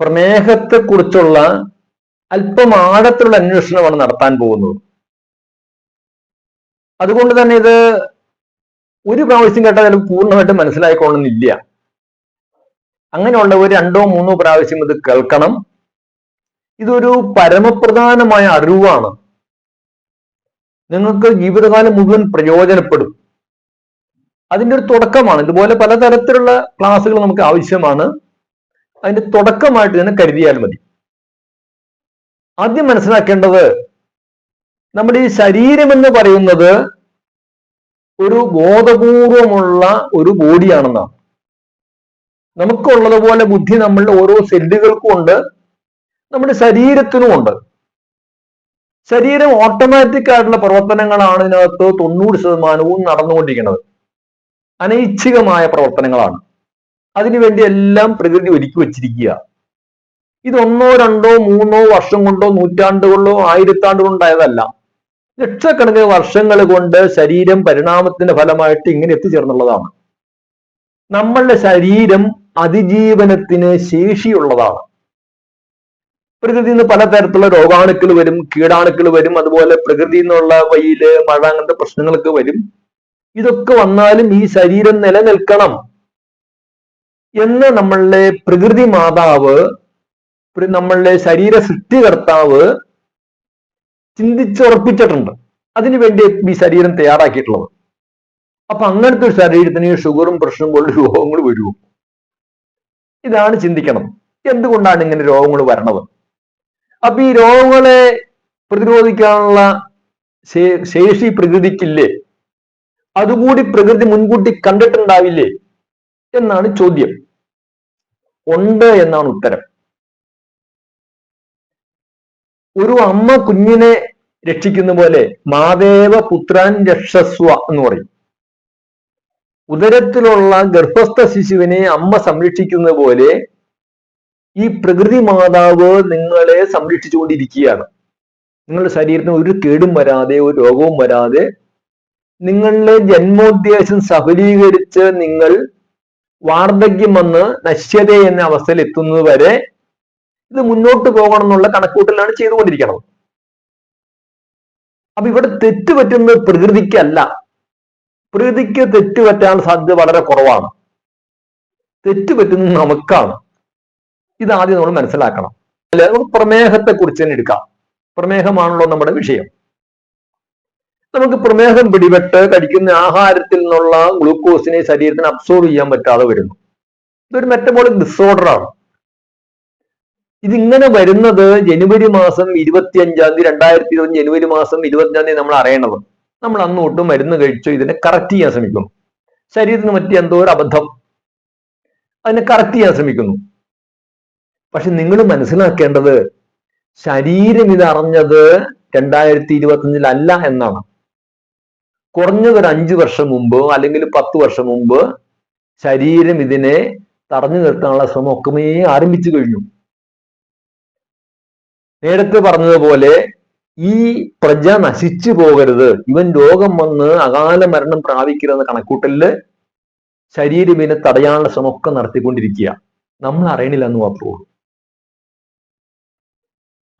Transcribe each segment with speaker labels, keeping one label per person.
Speaker 1: പ്രമേഹത്തെ കുറിച്ചുള്ള അല്പം ആഴത്തിലുള്ള അന്വേഷണമാണ് നടത്താൻ പോകുന്നത്. അതുകൊണ്ട് തന്നെ ഇത് ഒരു പ്രാവശ്യം കേട്ടാൽ പൂർണമായിട്ട് മനസ്സിലായിക്കൊള്ളുന്നില്ല. അങ്ങനെയുള്ള ഒരു രണ്ടോ മൂന്നോ പ്രാവശ്യം ഇത് കേൾക്കണം. ഇതൊരു പരമപ്രധാനമായ അറിവാണ്. നിങ്ങൾക്ക് ജീവിതകാലം മുഴുവൻ പ്രയോജനപ്പെടും. അതിന്റെ ഒരു തുടക്കമാണ്. ഇതുപോലെ പലതരത്തിലുള്ള ക്ലാസ്സുകൾ നമുക്ക് ആവശ്യമാണ്. അതിന്റെ തുടക്കമായിട്ട് തന്നെ കരുതിയാൽ മതി. ആദ്യം മനസ്സിലാക്കേണ്ടത് നമ്മുടെ ഈ ശരീരം എന്ന് പറയുന്നത് ഒരു ബോധപൂർവമുള്ള ഒരു ബോഡിയാണെന്നാണ് നമുക്കുള്ളതുപോലെ ബുദ്ധി നമ്മളുടെ ഓരോ സെല്ലുകൾക്കും ഉണ്ട്. നമ്മുടെ ശരീരത്തിനും ഉണ്ട്. ശരീരം ഓട്ടോമാറ്റിക് ആയിട്ടുള്ള പ്രവർത്തനങ്ങളാണ് ഇതിനകത്ത് തൊണ്ണൂറ് ശതമാനവും നടന്നുകൊണ്ടിരിക്കുന്നത്. അനൈച്ഛികമായ പ്രവർത്തനങ്ങളാണ്. അതിനുവേണ്ടി എല്ലാം പ്രകൃതി ഒരുക്കി വച്ചിരിക്കുക. ഇത് ഒന്നോ രണ്ടോ മൂന്നോ വർഷം കൊണ്ടോ നൂറ്റാണ്ടുകൊണ്ടോ ആയിരത്താണ്ട് കൊണ്ടായതല്ല ലക്ഷക്കണക്കിന് വർഷങ്ങൾ കൊണ്ട് ശരീരം പരിണാമത്തിന്റെ ഫലമായിട്ട് ഇങ്ങനെ എത്തിച്ചേർന്നുള്ളതാണ്. നമ്മളുടെ ശരീരം അതിജീവനത്തിന് ശേഷിയുള്ളതാണ്. പ്രകൃതിയിൽ നിന്ന് പലതരത്തിലുള്ള രോഗാണുക്കൾ വരും കീടാണുക്കൾ വരും അതുപോലെ പ്രകൃതിയിൽ നിന്നുള്ള വെയിൽ മഴ അങ്ങനത്തെ പ്രശ്നങ്ങളൊക്കെ വരും. ഇതൊക്കെ വന്നാലും ഈ ശരീരം നിലനിൽക്കണം. എന്ന് നമ്മളുടെ പ്രകൃതി മാതാവ് നമ്മളുടെ ശരീര സൃഷ്ടികർത്താവ് ചിന്തിച്ചുറപ്പിച്ചിട്ടുണ്ട്. അതിനുവേണ്ടി ഈ ശരീരം തയ്യാറാക്കിയിട്ടുള്ളത്. അപ്പൊ അങ്ങനത്തെ ഒരു ശരീരത്തിന് ഷുഗറും പ്രഷറും കൊണ്ട് രോഗങ്ങൾ വരുമോ ഇതാണ് ചിന്തിക്കണം. എന്തുകൊണ്ടാണ് ഇങ്ങനെ രോഗങ്ങൾ വരണത്? അപ്പൊ ഈ രോഗങ്ങളെ പ്രതിരോധിക്കാനുള്ള ശേഷി പ്രകൃതിക്കില്ലേ? അതുകൂടി പ്രകൃതി മുൻകൂട്ടി കണ്ടിട്ടുണ്ടാവില്ലേ? എന്നാണ് ചോദ്യം. ഉണ്ട് എന്നാണ് ഉത്തരം. ഒരു അമ്മ കുഞ്ഞിനെ രക്ഷിക്കുന്ന പോലെ മാദേവ പുത്രാൻ രക്ഷസ്വ എന്ന് പറയും. ഉദരത്തിലുള്ള ഗർഭസ്ഥ ശിശുവിനെ അമ്മ സംരക്ഷിക്കുന്ന പോലെ ഈ പ്രകൃതി മാതാവ് നിങ്ങളെ സംരക്ഷിച്ചുകൊണ്ടിരിക്കുകയാണ്. നിങ്ങളുടെ ശരീരത്തിന് ഒരു കേടും വരാതെ ഒരു രോഗവും വരാതെ നിങ്ങളുടെ ജന്മോദ്ദേശം സഫലീകരിച്ച് നിങ്ങൾ വാർദ്ധക്യം വന്ന് നശ്യത എന്ന അവസ്ഥയിൽ എത്തുന്നത് വരെ ഇത് മുന്നോട്ട് പോകണം എന്നുള്ള കണക്കൂട്ടലാണ് ചെയ്തുകൊണ്ടിരിക്കുന്നത് അപ്പൊ ഇവിടെ തെറ്റ് പറ്റുന്നത് പ്രകൃതിക്കല്ല. പ്രകൃതിക്ക് തെറ്റ് പറ്റാൻ സാധ്യത വളരെ കുറവാണ്. തെറ്റ് പറ്റുന്നത് നമുക്കാണ്. ഇത് ആദ്യം നമ്മൾ മനസ്സിലാക്കണം. അല്ലെ? നമുക്ക് പ്രമേഹത്തെ കുറിച്ച് തന്നെ എടുക്കാം. പ്രമേഹമാണല്ലോ നമ്മുടെ വിഷയം. നമുക്ക് പ്രമേഹം പിടിപെട്ട് കഴിക്കുന്ന ആഹാരത്തിൽ നിന്നുള്ള ഗ്ലൂക്കോസിനെ ശരീരത്തിന് അബ്സോർവ് ചെയ്യാൻ പറ്റാതെ വരുന്നു. ഇതൊരു മെറ്റബോളിക് ഡിസോർഡർ ആണ്. ഇതിങ്ങനെ വരുന്നത് ജനുവരി മാസം ഇരുപത്തി അഞ്ചാം തീയതി രണ്ടായിരത്തി ഇരുപത് ജനുവരി മാസം ഇരുപത്തിയഞ്ചാം തീയതി നമ്മൾ അറിയണത് നമ്മൾ അന്ന് തൊട്ട് മരുന്ന് കഴിച്ചു ഇതിനെ കറക്റ്റ് ചെയ്യാൻ ശ്രമിക്കുന്നു. ശരീരത്തിന് പറ്റിയ എന്തോ ഒരു അബദ്ധം. അതിനെ കറക്റ്റ് ചെയ്യാൻ ശ്രമിക്കുന്നു. പക്ഷെ നിങ്ങൾ മനസ്സിലാക്കേണ്ടത് ശരീരം ഇത് അറിഞ്ഞത് രണ്ടായിരത്തി ഇരുപത്തി അല്ല എന്നാണ്. കുറഞ്ഞത് ഒരു അഞ്ചു വർഷം മുമ്പ് അല്ലെങ്കിൽ പത്ത് വർഷം മുമ്പ് ശരീരം ഇതിനെ തടഞ്ഞു നിർത്താനുള്ള ശ്രമം ഒക്കെ ആരംഭിച്ചു കഴിഞ്ഞു. നേരത്തെ പറഞ്ഞതുപോലെ ഈ പ്രജ നശിച്ചു പോകരുത്. ഇവൻ രോഗം വന്ന് അകാല മരണം പ്രാപിക്കരുതെന്ന കണക്കൂട്ടലിൽ ശരീരം ഇതിനെ തടയാനുള്ള ശ്രമമൊക്കെ നടത്തിക്കൊണ്ടിരിക്കുക. നമ്മൾ അറിയണില്ല എന്ന് മാത്രമേ ഉള്ളൂ.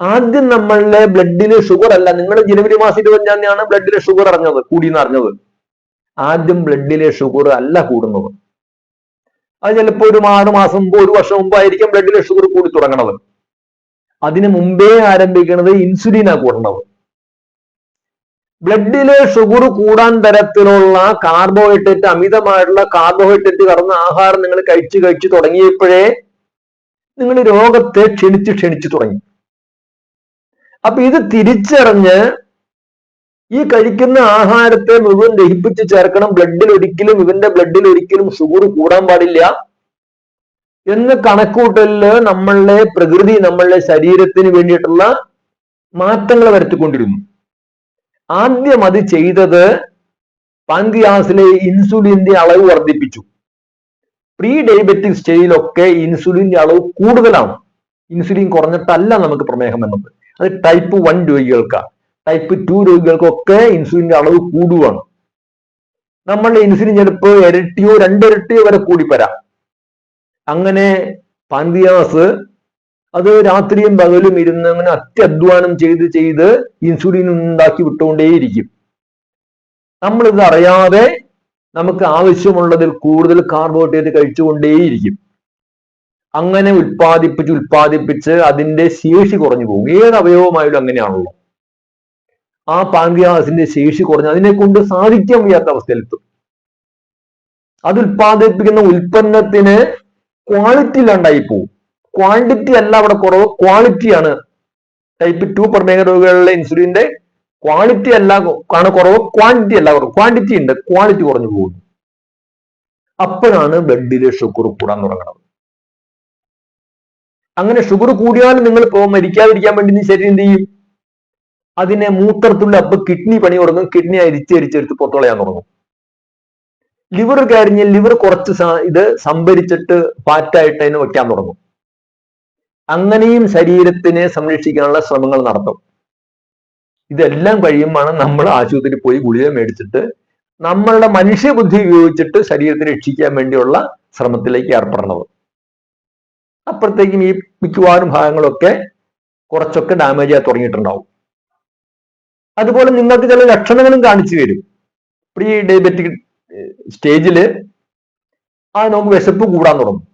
Speaker 1: ആദ്യം നമ്മളുടെ ബ്ലഡിന് ഷുഗർ അല്ല നിങ്ങളുടെ ജനുവരി മാസം ഇരുപത്തഞ്ചാം തീയതിയാണ് ബ്ലഡിലെ ഷുഗർ അറിഞ്ഞത് കൂടിയെന്ന് അറിഞ്ഞത്. ആദ്യം ബ്ലഡിലെ ഷുഗർ അല്ല കൂടുന്നത്. അത് ചിലപ്പോൾ ഒരു ആറ് മാസം മുമ്പ് ഒരു വർഷം മുമ്പ് ആയിരിക്കും ബ്ലഡിലെ ഷുഗർ കൂടി തുടങ്ങണത്. അതിന് മുമ്പേ ആരംഭിക്കുന്നത് ഇൻസുലിനാ കൂടണത്. ബ്ലഡിലെ ഷുഗർ കൂടാൻ തരത്തിലുള്ള കാർബോഹൈഡ്രേറ്റ് അമിതമായിട്ടുള്ള കാർബോഹൈഡ്രേറ്റ് കടന്ന ആഹാരം നിങ്ങൾ കഴിച്ചു കഴിച്ചു തുടങ്ങിയപ്പോഴേ നിങ്ങൾ രോഗത്തെ ക്ഷണിച്ച് ക്ഷണിച്ചു തുടങ്ങി. അപ്പൊ ഇത് തിരിച്ചറിഞ്ഞ് ഈ കഴിക്കുന്ന ആഹാരത്തെ മുഴുവൻ ദഹിപ്പിച്ച് ചേർക്കണം. ബ്ലഡിൽ ഒരിക്കലും ഇവന്റെ ബ്ലഡിൽ ഒരിക്കലും ഷുഗർ കൂടാൻ പാടില്ല. എന്ന് കണക്കൂട്ടലിൽ നമ്മളുടെ പ്രകൃതി നമ്മളുടെ ശരീരത്തിന് വേണ്ടിയിട്ടുള്ള മാറ്റങ്ങൾ വരുത്തിക്കൊണ്ടിരുന്നു. ആദ്യം അത് ചെയ്തത് പാൻക്രിയാസിലെ ഇൻസുലിന്റെ അളവ് വർദ്ധിപ്പിച്ചു. പ്രീ ഡയബറ്റിക് സ്റ്റേജിലൊക്കെ ഇൻസുലിന്റെ അളവ് കൂടുതലാണ്. ഇൻസുലിൻ കുറഞ്ഞിട്ടല്ല നമുക്ക് പ്രമേഹം എന്നത് അത് ടൈപ്പ് വൺ രോഗികൾക്കാണ് ടൈപ്പ് ടു രോഗികൾക്കൊക്കെ ഇൻസുലിന്റെ അളവ് കൂടുവാണ്. നമ്മളുടെ ഇൻസുലിൻ ചിലപ്പോൾ ഇരട്ടിയോ രണ്ടിരട്ടിയോ വരെ കൂടി വരാം അങ്ങനെ പാൻതിയാസ് അത് രാത്രിയും പകലും ഇരുന്ന് അങ്ങനെ അത്യധ്വാനം ചെയ്ത് ചെയ്ത് ഇൻസുലിൻ ഉണ്ടാക്കി വിട്ടുകൊണ്ടേയിരിക്കും. നമ്മളിത് അറിയാതെ നമുക്ക് ആവശ്യമുള്ളതിൽ കൂടുതൽ കാർബോഹൈഡ്രേറ്റ് കഴിച്ചുകൊണ്ടേയിരിക്കും. അങ്ങനെ ഉൽപ്പാദിപ്പിച്ച് ഉൽപ്പാദിപ്പിച്ച് അതിന്റെ ശേഷി കുറഞ്ഞു പോകും. ഏത് അവയവമായാലും അങ്ങനെയാണല്ലോ. ആ പാൻക്രിയാസിന്റെ ശേഷി കുറഞ്ഞ് അതിനെ കൊണ്ട് സാധിക്കാൻ വയ്യാത്ത അവസ്ഥയിലെത്തും അത് ഉൽപ്പാദിപ്പിക്കുന്ന ഉൽപ്പന്നത്തിന് ക്വാളിറ്റി ഇല്ലാണ്ടായി പോകും ക്വാണ്ടിറ്റി അല്ല അവിടെ കുറവ്. ക്വാളിറ്റിയാണ് ടൈപ്പ് ടു പ്രമേഹ രോഗികളിലെ ഇൻസുലിന്റെ ക്വാളിറ്റി അല്ല ആണ് കുറവ്. ക്വാണ്ടിറ്റി അല്ല കുറവ്. ക്വാണ്ടിറ്റി ഉണ്ട്. ക്വാളിറ്റി കുറഞ്ഞു പോകുന്നു. അപ്പോഴാണ് ബ്ലഡിലെ ഷുഗർ കൂടാൻ തുടങ്ങുന്നത് അങ്ങനെ ഷുഗർ കൂടിയാലും നിങ്ങൾ മരിക്കാതിരിക്കാൻ വേണ്ടി നീ ശരീരം എന്ത് ചെയ്യും? അതിനെ മൂത്രത്തുള്ള അപ്പൊ കിഡ്നി പണി തുടങ്ങും. കിഡ്നി അരിച്ച് അരിച്ചെടുത്ത് പുറത്തുകളയാൻ തുടങ്ങും. ലിവർ കരിഞ്ഞ് ലിവർ കുറച്ച് ഇത് സംഭരിച്ചിട്ട് ഫാറ്റായിട്ട് അതിനെ വയ്ക്കാൻ തുടങ്ങും. അങ്ങനെയും ശരീരത്തിനെ സംരക്ഷിക്കാനുള്ള ശ്രമങ്ങൾ നടത്തും. ഇതെല്ലാം കഴിയുമ്പോഴാണ് നമ്മൾ ആശുപത്രിയിൽ പോയി ഗുളിക മേടിച്ചിട്ട് നമ്മളുടെ മനുഷ്യബുദ്ധി ഉപയോഗിച്ചിട്ട് ശരീരത്തെ രക്ഷിക്കാൻ വേണ്ടിയുള്ള ശ്രമത്തിലേക്ക് ഏർപ്പെടുന്നത് അപ്പോഴത്തേക്കും ഈ മിക്കവാറും ഭാഗങ്ങളൊക്കെ കുറച്ചൊക്കെ ഡാമേജ് ആയി തുടങ്ങിയിട്ടുണ്ടാവും. അതുപോലെ നിങ്ങൾക്ക് ചില ലക്ഷണങ്ങളും കാണിച്ചു വരും പ്രീ ഡയബറ്റിക് സ്റ്റേജിൽ ആ നമുക്ക് വിശപ്പ് കൂടാൻ തുടങ്ങും.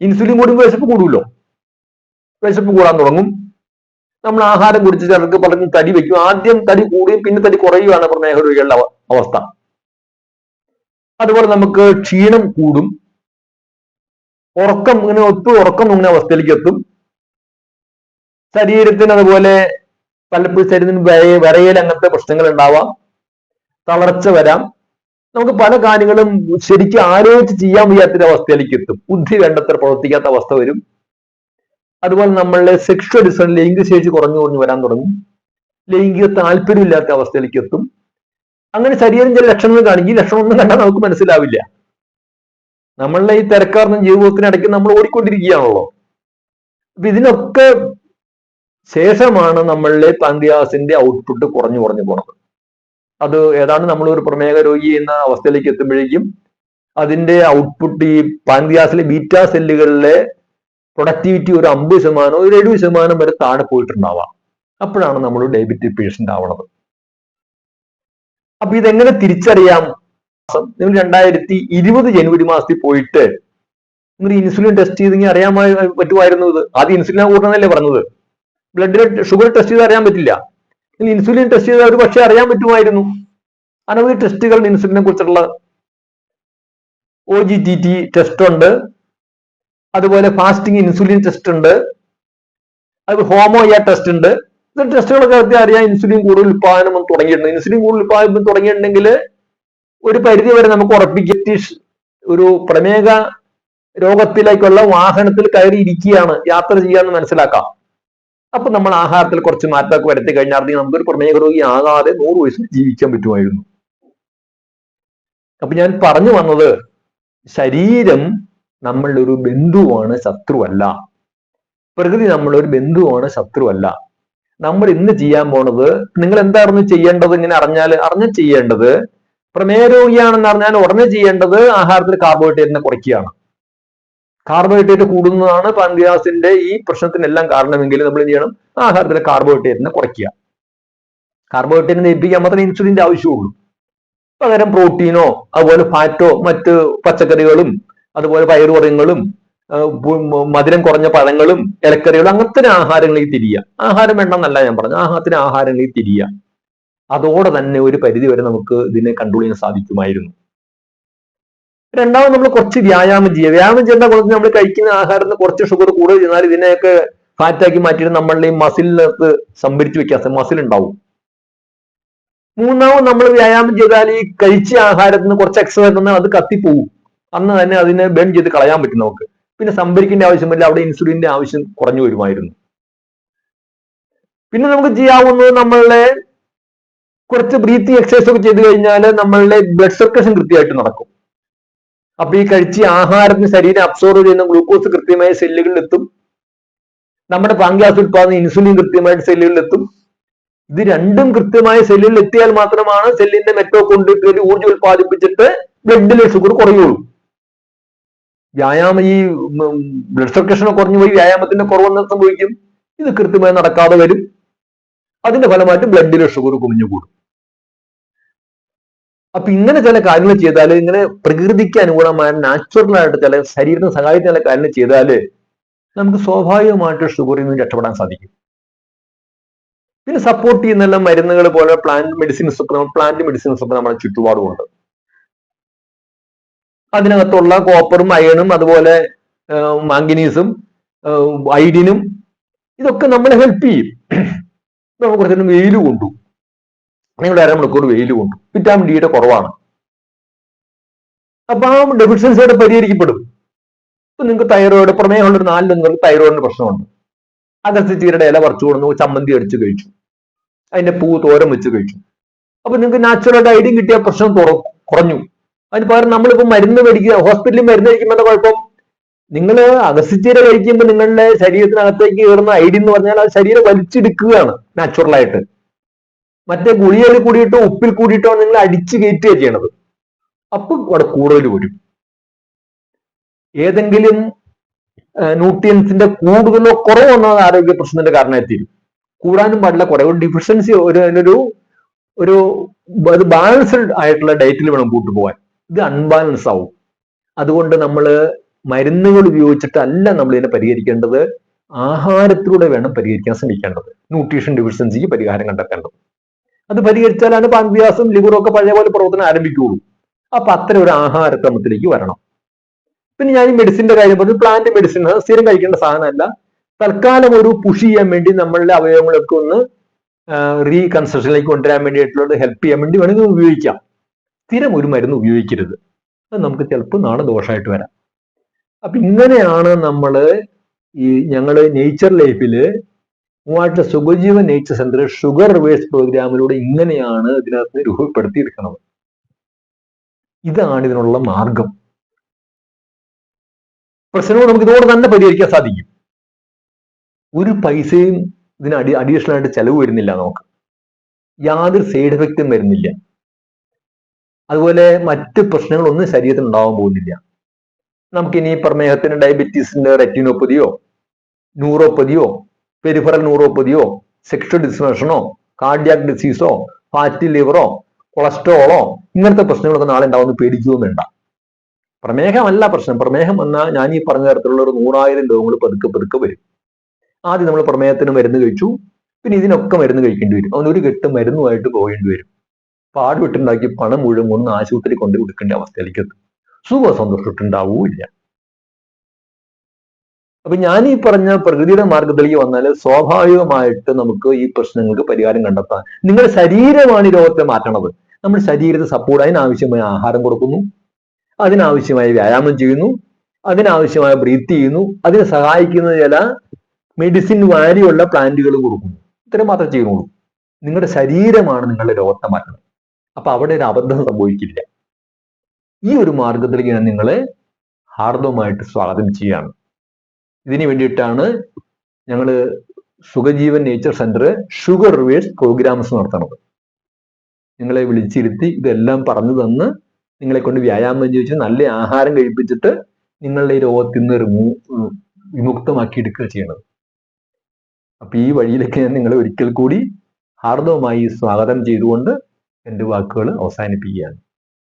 Speaker 1: ഇൻസുലിൻ കൂടുമ്പോൾ വിശപ്പ് കൂടുമല്ലോ. വിശപ്പ് കൂടാൻ തുടങ്ങും. നമ്മൾ ആഹാരം കുടിച്ച് ചിലർക്ക് പലർക്കും തടി വെക്കും ആദ്യം തടി കൂടുകയും പിന്നെ തടി കുറയുകയാണ് പ്രമേഹ രോഗികളുടെ അവസ്ഥ. അതുപോലെ നമുക്ക് ക്ഷീണം കൂടും. ഉറക്കം ഇങ്ങനെ ഒത്തു ഉറക്കം ഇങ്ങനെ അവസ്ഥയിലേക്ക് എത്തും. ശരീരത്തിന് അതുപോലെ പലപ്പോഴും ശരീരത്തിന് വിറയൽ അങ്ങനത്തെ പ്രശ്നങ്ങൾ ഉണ്ടാവാം. തളർച്ച വരാം. നമുക്ക് പല കാര്യങ്ങളും ശരിക്കും ആലോചിച്ച് ചെയ്യാൻ വയ്യാത്തൊരു അവസ്ഥയിലേക്ക് എത്തും. ബുദ്ധി വേണ്ടത്ര പ്രവർത്തിക്കാത്ത അവസ്ഥ വരും. അതുപോലെ നമ്മളുടെ സെക്ഷൽ ഡിസൺ ലൈംഗിക ശേഷി കുറഞ്ഞു കുറഞ്ഞു വരാൻ തുടങ്ങും. ലൈംഗിക താല്പര്യമില്ലാത്ത അവസ്ഥയിലേക്ക് എത്തും. അങ്ങനെ ശരീരം ചില ലക്ഷണങ്ങൾ കാണിക്കും. ലക്ഷണം ലക്ഷണമൊന്നും കണ്ടാൽ നമുക്ക് മനസ്സിലാവില്ല. നമ്മളുടെ ഈ തിരക്കാർന്ന ജീവിതത്തിനിടയ്ക്ക് നമ്മൾ ഓടിക്കൊണ്ടിരിക്കുകയാണല്ലോ. അപ്പൊ ഇതിനൊക്കെ ശേഷമാണ് നമ്മളിലെ പാങ്ക്രിയാസിന്റെ ഔട്ട്പുട്ട് കുറഞ്ഞു കുറഞ്ഞു പോണത്. അത് ഏതാണ്ട് നമ്മൾ ഒരു പ്രമേഹ രോഗി എന്ന അവസ്ഥയിലേക്ക് എത്തുമ്പോഴേക്കും അതിന്റെ ഔട്ട്പുട്ട് ഈ പാൻഗ്യാസിലെ ബീറ്റാ സെല്ലുകളിലെ പ്രൊഡക്ടിവിറ്റി ഒരു അമ്പത് ശതമാനം ഒരു എഴുപത് ശതമാനം വരെ താഴെ പോയിട്ടുണ്ടാവാം. അപ്പോഴാണ് നമ്മൾ ഡയബറ്റിക് പേഷ്യന്റ് ആവണത്. അപ്പൊ ഇതെങ്ങനെ തിരിച്ചറിയാം? നിങ്ങൾ രണ്ടായിരത്തി ഇരുപത് ജനുവരി മാസത്തിൽ പോയിട്ട് നിങ്ങൾ ഇൻസുലിൻ ടെസ്റ്റ് ചെയ്തെങ്കിൽ അറിയാൻ പറ്റുമായിരുന്നു ഇത്. ആദ്യം ഇൻസുലിൻ കൂട്ടണമെന്നല്ലേ പറഞ്ഞത്. ബ്ലഡിലെ ഷുഗർ ടെസ്റ്റ് ചെയ്ത് അറിയാൻ പറ്റില്ല. നിങ്ങൾ ഇൻസുലിൻ ടെസ്റ്റ് ചെയ്താൽ ഒരു പക്ഷേ അറിയാൻ പറ്റുമായിരുന്നു. അനവധി ടെസ്റ്റുകൾ ഇൻസുലിനെ കുറിച്ചുള്ള O G T T test ഉണ്ട്. അതുപോലെ ഫാസ്റ്റിംഗ് ഇൻസുലിൻ ടെസ്റ്റ് ഉണ്ട്. അത് ഹോമോയ ടെസ്റ്റ് ഉണ്ട്. ഇത് ടെസ്റ്റുകളൊക്കെ അറിയാം. ഇൻസുലിൻ കൂടുതൽ ഉൽപാദനം തുടങ്ങിയിട്ടുണ്ട്. ഇൻസുലിൻ കൂടുതൽ ഉൽപാദനം തുടങ്ങിയിട്ടുണ്ടെങ്കിൽ ഒരു പരിധി വരെ നമുക്ക് ഉറപ്പിക്കും ഒരു പ്രമേഹ രോഗത്തിലേക്കുള്ള വാഹനത്തിൽ കയറി ഇരിക്കുകയാണ് യാത്ര ചെയ്യാന്ന് മനസ്സിലാക്കാം. അപ്പൊ നമ്മൾ ആഹാരത്തിൽ കുറച്ച് മാറ്റമൊക്കെ വരുത്തി കഴിഞ്ഞാൽ നമുക്കൊരു പ്രമേഹ രോഗി ആകാതെ നൂറ് വയസ്സിൽ ജീവിക്കാൻ പറ്റുമായിരുന്നു. അപ്പൊ ഞാൻ പറഞ്ഞു വന്നത് ശരീരം നമ്മളുടെ ഒരു ബന്ധുവാണ് ശത്രുവല്ല. പ്രകൃതി നമ്മളുടെ ഒരു ബന്ധുവാണ് ശത്രുവല്ല. നമ്മൾ ഇന്ന് ചെയ്യാൻ പോണത് നിങ്ങൾ എന്തായിരുന്നു ചെയ്യേണ്ടത് ഇങ്ങനെ അറിഞ്ഞാൽ അറിഞ്ഞ ചെയ്യേണ്ടത് പ്രമേയ രോഗിയാണെന്ന് പറഞ്ഞാൽ ഉടനെ ചെയ്യേണ്ടത് ആഹാരത്തിൽ കാർബോഹൈഡ്രേറ്റിനെ കുറയ്ക്കുകയാണ്. കാർബോഹൈഡ്രേറ്റ് കൂടുന്നതാണ് പാൻഗ്യാസിന്റെ ഈ പ്രശ്നത്തിനെല്ലാം കാരണമെങ്കിൽ നമ്മൾ എന്ത് ചെയ്യണം? ആഹാരത്തിലെ കാർബോഹൈഡ്രേറ്റിനെ കുറയ്ക്കുക. കാർബോഹൈഡ്രേറ്റിനെ ദഹിപ്പിക്കാൻ മാത്രമേ ഇൻസുലിന്റെ ആവശ്യമുള്ളൂ. പകരം പ്രോട്ടീനോ അതുപോലെ ഫാറ്റോ മറ്റ് പച്ചക്കറികളും അതുപോലെ പയറുവർഗങ്ങളും മധുരം കുറഞ്ഞ പഴങ്ങളും ഇലക്കറികളും അങ്ങനത്തെ ആഹാരങ്ങളിൽ തിരിയുക. ആഹാരം വേണ്ടെന്നല്ല ഞാൻ പറഞ്ഞു ആഹാരത്തിന് ആഹാരങ്ങളിൽ തിരിയുക. അതോടെ തന്നെ ഒരു പരിധി വരെ നമുക്ക് ഇതിനെ കൺട്രോൾ ചെയ്യാൻ സാധിക്കുമായിരുന്നു. രണ്ടാമത് നമ്മൾ കുറച്ച് വ്യായാമം ചെയ്യുക. വ്യായാമം ചെയ്യുന്ന കുറച്ച് നമ്മൾ കഴിക്കുന്ന ആഹാരത്തിന് കുറച്ച് ഷുഗർ കൂടുതൽ ചെയ്താൽ ഇതിനെയൊക്കെ ഫാറ്റാക്കി മാറ്റിയിട്ട് നമ്മളുടെ ഈ മസിലിനകത്ത് സംഭരിച്ചു വെക്കാൻ മസിൽ ഉണ്ടാവും. മൂന്നാമത് നമ്മൾ വ്യായാമം ചെയ്താൽ ഈ കഴിച്ച ആഹാരത്തിന് കുറച്ച് എക്സസൈസ് തന്നെ അത് കത്തിപ്പോവും. അന്ന് തന്നെ അതിനെ ബേൺ ചെയ്ത് കളയാൻ പറ്റും നമുക്ക്. പിന്നെ സംഭരിക്കേണ്ട ആവശ്യമില്ല. അവിടെ ഇൻസുലിന്റെ ആവശ്യം കുറഞ്ഞു വരുമായിരുന്നു. പിന്നെ നമുക്ക് ചെയ്യാവുന്നത് നമ്മളുടെ കുറച്ച് ബ്രീത്തിങ് എക്സസൈസ് ഒക്കെ ചെയ്ത് കഴിഞ്ഞാൽ നമ്മളുടെ ബ്ലഡ് സർക്കുലേഷൻ കൃത്യമായിട്ട് നടക്കും. അപ്പൊ ഈ കഴിച്ച ആഹാരത്തിന് ശരീരം അബ്സോർവ് ചെയ്യുന്ന ഗ്ലൂക്കോസ് കൃത്യമായ സെല്ലുകളിൽ എത്തും നമ്മുടെ പാങ്ക്യാസ് ഉത്പാദനം ഇൻസുലിൻ കൃത്യമായിട്ട് സെല്ലുകളിൽ എത്തും ഇത് രണ്ടും കൃത്യമായ സെല്ലുകളിൽ എത്തിയാൽ മാത്രമാണ് സെല്ലിന്റെ മെറ്റോ കൊണ്ട് ഊർജം ഉത്പാദിപ്പിച്ചിട്ട് ബ്ലഡിലെ ഷുഗർ കുറയുള്ളൂ. വ്യായാമം ഈ ബ്ലഡ് സർക്കുലേഷൻ കുറഞ്ഞു പോയി വ്യായാമത്തിന്റെ കുറവെന്ന് സംഭവിക്കും? ഇത് കൃത്യമായി നടക്കാതെ വരും. അതിന്റെ ഫലമായിട്ട് ബ്ലഡിലെ ഷുഗർ കുമിഞ്ഞു കൂടും. അപ്പൊ ഇങ്ങനെ ചില കാര്യങ്ങൾ ചെയ്താൽ ഇങ്ങനെ പ്രകൃതിക്ക് അനുകൂലമായ നാച്ചുറലായിട്ട് ചില ശരീരത്തിന് സഹായിക്കുന്ന ചില കാര്യങ്ങൾ ചെയ്താൽ നമുക്ക് സ്വാഭാവികമായിട്ട് ഷുഗറിൽ നിന്ന് രക്ഷപ്പെടാൻ സാധിക്കും. പിന്നെ സപ്പോർട്ട് ചെയ്യുന്ന മരുന്നുകൾ പോലെ പ്ലാന്റ് മെഡിസിൻസ് ഒക്കെ പ്ലാന്റ് മെഡിസിൻസ് ഒക്കെ നമ്മുടെ ചുറ്റുപാടുമുണ്ട്. അതിനകത്തുള്ള കോപ്പറും അയണും അതുപോലെ മാംഗനീസും ഐഡിനും ഇതൊക്കെ നമ്മളെ ഹെൽപ്പ് ചെയ്യും. നമുക്ക് കുറച്ചു വെയിൽ കൊണ്ടു. നിങ്ങൾ അരമണിക്കൂർ വെയിൽ കൊണ്ടു. വിറ്റാമിൻ ഡിയുടെ കുറവാണ്. അപ്പൊ ആ ഡെഫിഷ്യൻസിയോടെ പരിഹരിക്കപ്പെടും. ഇപ്പൊ നിങ്ങൾക്ക് തൈറോയിഡ് പ്രമേഹമുള്ള ഒരു നാലിലൊന്നും തൈറോയിഡിന് പ്രശ്നമുണ്ട്. അഗസ്ത്യച്ചീരയുടെ ഇല പറിച്ചു കൊടുന്നു ചമ്മന്തി അടിച്ചു കഴിച്ചു. അതിന്റെ പൂ തോരം വെച്ച് കഴിച്ചു. അപ്പൊ നിങ്ങൾക്ക് നാച്ചുറൽ ഐഡിയും കിട്ടിയ പ്രശ്നം കുറഞ്ഞു. അതിന് പകരം നമ്മളിപ്പോ മരുന്ന് മേടിക്കുക ഹോസ്പിറ്റലിൽ മരുന്ന് കഴിക്കുമ്പോൾ കുഴപ്പം? നിങ്ങൾ അകസിച്ചീര കഴിക്കുമ്പോൾ നിങ്ങളുടെ ശരീരത്തിനകത്തേക്ക് കയറുന്ന ഐഡി എന്ന് പറഞ്ഞാൽ അത് ശരീരം വലിച്ചെടുക്കുകയാണ് നാച്ചുറലായിട്ട് മറ്റേ ഗുളികയിൽ കൂടിയിട്ടോ ഉപ്പിൽ കൂടിയിട്ടോ നിങ്ങൾ അടിച്ചു കയറ്റുക ചെയ്യണത്. അപ്പൊ അവിടെ കൂടുതൽ വരും. ഏതെങ്കിലും ന്യൂട്രിയൻസിന്റെ കൂടുതലോ കുറവോ എന്നത് ആരോഗ്യ പ്രശ്നത്തിന്റെ കാരണമായി തീരും. കൂടാനും പാടില്ല കുറവ് ഡിഫിഷ്യൻസി ഒരു അതിനൊരു ഒരു ബാലൻസ്ഡ് ആയിട്ടുള്ള ഡയറ്റിൽ വേണം കൂട്ടുപോകാൻ ഇത് അൺബാലൻസ് ആവും. അതുകൊണ്ട് നമ്മൾ മരുന്നുകൾ ഉപയോഗിച്ചിട്ട് അല്ല നമ്മൾ ഇതിനെ പരിഹരിക്കേണ്ടത്. ആഹാരത്തിലൂടെ വേണം പരിഹരിക്കാൻ ശ്രമിക്കേണ്ടത്. ന്യൂട്രീഷൻ ഡിഫിഷ്യൻസിക്ക് പരിഹാരം കണ്ടെത്തേണ്ടത്. അത് പരിഹരിച്ചാലാണ് പാൻവ്യാസം ലിവറും ഒക്കെ പഴയ പോലെ പ്രവർത്തനം ആരംഭിക്കുകയുള്ളൂ. അപ്പൊ അത്തരം ഒരു ആഹാരക്രമത്തിലേക്ക് വരണം. പിന്നെ ഞാൻ ഈ മെഡിസിന്റെ കാര്യം പറഞ്ഞു. പ്ലാന്റ് മെഡിസിൻ സ്ഥിരം കഴിക്കേണ്ട സാധനമല്ല. തൽക്കാലം ഒരു പുഷ് ചെയ്യാൻ വേണ്ടി നമ്മളുടെ അവയവങ്ങളൊക്കെ ഒന്ന് റീകൺസ്ട്രക്ഷനിലേക്ക് കൊണ്ടുവരാൻ വേണ്ടിയിട്ടുള്ളത് ഹെൽപ്പ് ചെയ്യാൻ വേണ്ടി വേണമെങ്കിൽ ഉപയോഗിക്കാം. സ്ഥിരം ഒരു മരുന്ന് ഉപയോഗിക്കരുത്. അത് നമുക്ക് ചിലപ്പോൾ നാളെ ദോഷമായിട്ട് വരാം. അപ്പൊ ഇങ്ങനെയാണ് നമ്മൾ ഈ ഞങ്ങൾ നേച്ചർ ലൈഫിൽ മൂവാറ്റിലെ Sukhajeevan nature centre sugar reverse പ്രോഗ്രാമിലൂടെ ഇങ്ങനെയാണ് ഇതിനകത്ത് രൂപപ്പെടുത്തിയെടുക്കണത് ഇതാണ് ഇതിനുള്ള മാർഗം. പ്രശ്നവും നമുക്ക് ഇതോടെ തന്നെ പരിഹരിക്കാൻ സാധിക്കും. ഒരു പൈസയും ഇതിന് അടി അഡീഷണൽ ആയിട്ട് ചെലവ് വരുന്നില്ല നമുക്ക്. യാതൊരു സൈഡ് എഫക്റ്റും വരുന്നില്ല. അതുപോലെ മറ്റ് പ്രശ്നങ്ങളൊന്നും ശരീരത്തിൽ ഉണ്ടാവാൻ പോകുന്നില്ല. നമുക്കിനി പ്രമേഹത്തിന് ഡയബറ്റീസിന്റെ റെറ്റിനോപ്പതിയോ ന്യൂറോപ്പതിയോ പെരിഫറൽ ന്യൂറോപ്പതിയോ സെക്ഷൽ ഡിസ്ഫങ്ഷനോ കാർഡിയാക് ഡിസീസോ ഫാറ്റി ലിവറോ കൊളസ്ട്രോളോ ഇങ്ങനത്തെ പ്രശ്നങ്ങളൊക്കെ നാളെ ഉണ്ടാവുമെന്ന് പേടിക്കുകയും പ്രമേഹമല്ല പ്രശ്നം. പ്രമേഹം എന്നാൽ ഞാൻ ഈ പറഞ്ഞ തരത്തിലുള്ള ഒരു നൂറായിരം രോഗങ്ങൾ പതുക്കെ പതുക്കെ വരും. ആദ്യം നമ്മൾ പ്രമേഹത്തിന് മരുന്ന് കഴിച്ചു. പിന്നെ ഇതിനൊക്കെ മരുന്ന് കഴിക്കേണ്ടി വരും. അവൻ ഒരു കെട്ട് മരുന്നുമായിട്ട് പോകേണ്ടി വരും. പാടുവിട്ടുണ്ടാക്കി പണം മുഴുവൻ ഒന്ന് ആശുപത്രി കൊണ്ട് കൊടുക്കേണ്ട അവസ്ഥയിലേക്ക് എത്തും. സുഖ സന്തോഷിട്ടുണ്ടാവൂല്ല അപ്പൊ ഞാൻ ഈ പറഞ്ഞ പ്രകൃതിയുടെ മാർഗത്തിലേക്ക് വന്നാൽ സ്വാഭാവികമായിട്ട് നമുക്ക് ഈ പ്രശ്നങ്ങൾക്ക് പരിഹാരം കണ്ടെത്താം നിങ്ങളുടെ ശരീരമാണ് ഈ രോഗത്തെ മാറ്റണത്. നമ്മൾ ശരീരത്തെ സപ്പോർട്ട് അതിനാവശ്യമായ ആഹാരം കൊടുക്കുന്നു. അതിനാവശ്യമായ വ്യായാമം ചെയ്യുന്നു. അതിനാവശ്യമായ ബ്രീത്ത് ചെയ്യുന്നു. അതിനെ സഹായിക്കുന്ന ചില മെഡിസിൻ വാല്യുള്ള പ്ലാന്റുകൾ കൊടുക്കുന്നു. ഇത്രയും മാത്രമേ ചെയ്യുന്നുള്ളൂ. നിങ്ങളുടെ ശരീരമാണ് നിങ്ങളുടെ രോഗത്തെ മാറ്റുന്നത് അപ്പൊ അവിടെ ഒരു അബദ്ധം സംഭവിക്കില്ല. ഈ ഒരു മാർഗത്തിലേക്ക് ഞാൻ നിങ്ങളെ ഹാർദവമായിട്ട് സ്വാഗതം ചെയ്യാണ്. ഇതിനു വേണ്ടിയിട്ടാണ് ഞങ്ങൾ Sukhajeevan nature centre sugar reverse programmes നടത്തുന്നത് നിങ്ങളെ വിളിച്ചിരുത്തി ഇതെല്ലാം പറഞ്ഞു തന്ന് നിങ്ങളെ കൊണ്ട് വ്യായാമം ചെയ്യിച്ച് നല്ല ആഹാരം കഴിപ്പിച്ചിട്ട് നിങ്ങളുടെ ഈ രോഗത്തിൽ നിന്ന് റിമൂ വിമുക്തമാക്കി എടുക്കുക ചെയ്യണത്. അപ്പൊ ഈ വഴിയിലേക്ക് ഞാൻ നിങ്ങളെ ഒരിക്കൽ കൂടി ഹാർദവമായി സ്വാഗതം ചെയ്തുകൊണ്ട് എന്റെ വാക്കുകൾ അവസാനിപ്പിക്കുകയാണ്.